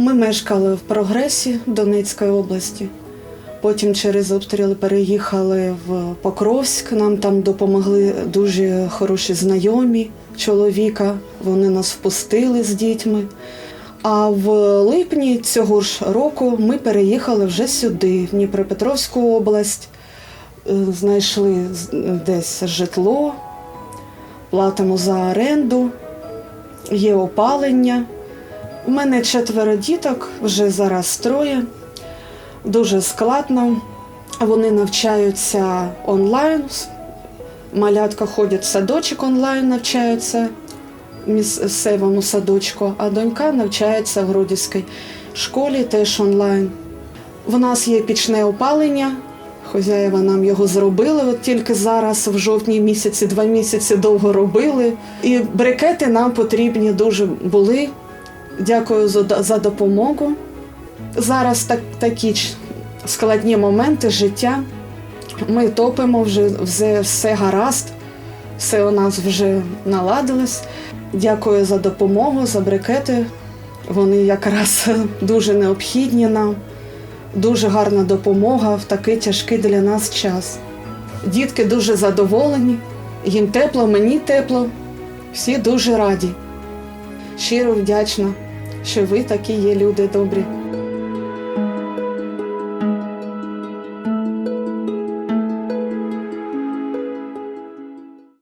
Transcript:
Ми мешкали в прогресі Донецької області. Потім через обстріли переїхали в Покровськ. Нам там допомогли дуже хороші знайомі чоловіка. Вони нас впустили з дітьми. А в липні цього ж року ми переїхали вже сюди, в Дніпропетровську область. Е, Знайшли десь житло, платимо за оренду, є опалення. У мене четверо діток, вже зараз троє. Дуже складно. Вони навчаються онлайн. Малятка ходять в садочок онлайн, навчаються в місцевому садочку, а донька навчається в Гродівській школі теж онлайн. В нас є пічне опалення. Хозяєва нам його зробили. От тільки зараз, в жовтні місяці, два місяці довго робили. І брикети нам потрібні дуже були. Дякую за, за допомогу. Зараз так, такі складні моменти життя. Ми топимо вже все, все гаразд, все у нас вже наладилось. Дякую за допомогу, за брикети. Вони якраз дуже необхідні нам. Дуже гарна допомога в такий тяжкий для нас час. Дітки дуже задоволені, їм тепло, мені тепло. Всі дуже раді. Щиро вдячна, що ви такі є люди добрі.